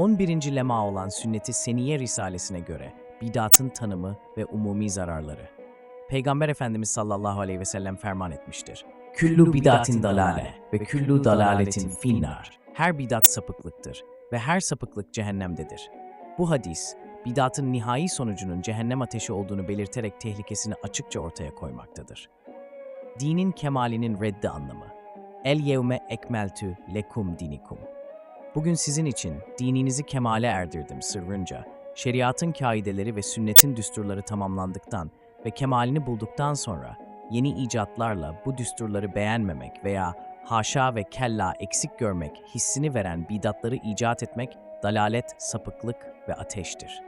11. lema olan Sünnet-i Seniye Risalesine göre bidatın tanımı ve umumi zararları. Peygamber Efendimiz sallallahu aleyhi ve sellem ferman etmiştir. Küllü bidatin dalale ve küllü dalaletin finnar. Her bidat sapıklıktır ve her sapıklık cehennemdedir. Bu hadis, bidatın nihai sonucunun cehennem ateşi olduğunu belirterek tehlikesini açıkça ortaya koymaktadır. Dinin kemalinin reddi anlamı. El yevme ekmeltü lekum dinikum. Bugün sizin için dininizi kemale erdirdim sırrınca, şeriatın kaideleri ve sünnetin düsturları tamamlandıktan ve kemalini bulduktan sonra yeni icatlarla bu düsturları beğenmemek veya haşa ve kella eksik görmek hissini veren bidatları icat etmek dalalet, sapıklık ve ateştir.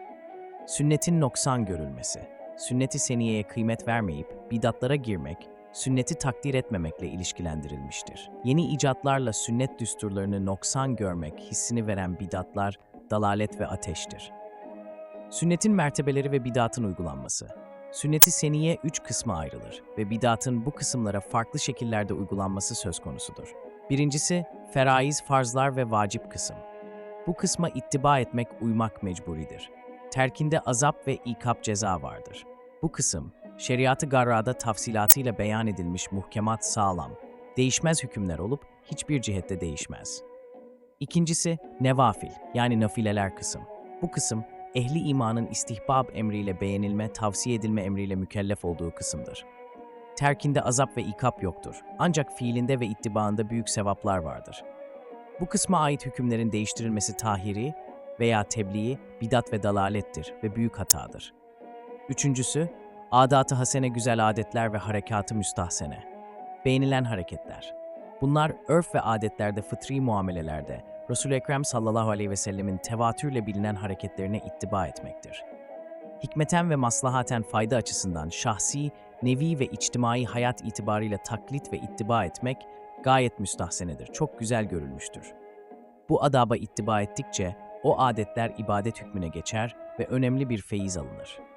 Sünnetin noksan görülmesi, sünnet-i seniyeye kıymet vermeyip bidatlara girmek, sünneti takdir etmemekle ilişkilendirilmiştir. Yeni icatlarla sünnet düsturlarını noksan görmek hissini veren bidatlar dalalet ve ateştir. Sünnetin mertebeleri ve bidatın uygulanması. Sünnet-i seniye üç kısma ayrılır ve bidatın bu kısımlara farklı şekillerde uygulanması söz konusudur. Birincisi, feraiz, farzlar ve vacip kısım. Bu kısma ittiba etmek, uymak mecburidir. Terkinde azap ve ikap ceza vardır. Bu kısım, şeriatı garrada tafsilatıyla beyan edilmiş muhkemat sağlam, değişmez hükümler olup hiçbir cihette değişmez. İkincisi, nevafil yani nafileler kısım. Bu kısım, ehli imanın istihbab emriyle beğenilme, tavsiye edilme emriyle mükellef olduğu kısımdır. Terkinde azap ve ikap yoktur. Ancak fiilinde ve ittibaında büyük sevaplar vardır. Bu kısma ait hükümlerin değiştirilmesi tahiri veya tebliği, bidat ve dalalettir ve büyük hatadır. Üçüncüsü, adat-ı hasene güzel adetler ve harekatı müstahsene. Beğenilen hareketler. Bunlar örf ve adetlerde fıtri muamelelerde Resul-i Ekrem sallallahu aleyhi ve sellemin tevatürle bilinen hareketlerine ittiba etmektir. Hikmeten ve maslahaten fayda açısından şahsi, nevi ve içtimai hayat itibarıyla taklit ve ittiba etmek gayet müstahsenedir, çok güzel görülmüştür. Bu adaba ittiba ettikçe o adetler ibadet hükmüne geçer ve önemli bir feyiz alınır.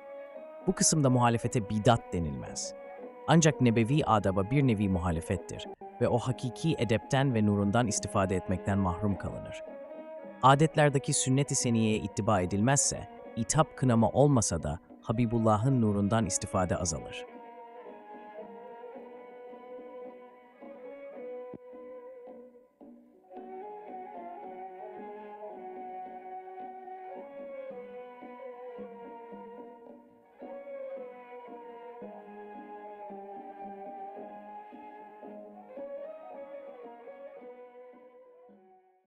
Bu kısımda muhalefete bidat denilmez. Ancak nebevi adaba bir nevi muhalefettir ve o hakiki edepten ve nurundan istifade etmekten mahrum kalınır. Adetlerdeki sünnet-i seniyeye ittiba edilmezse, itap kınama olmasa da Habibullah'ın nurundan istifade azalır.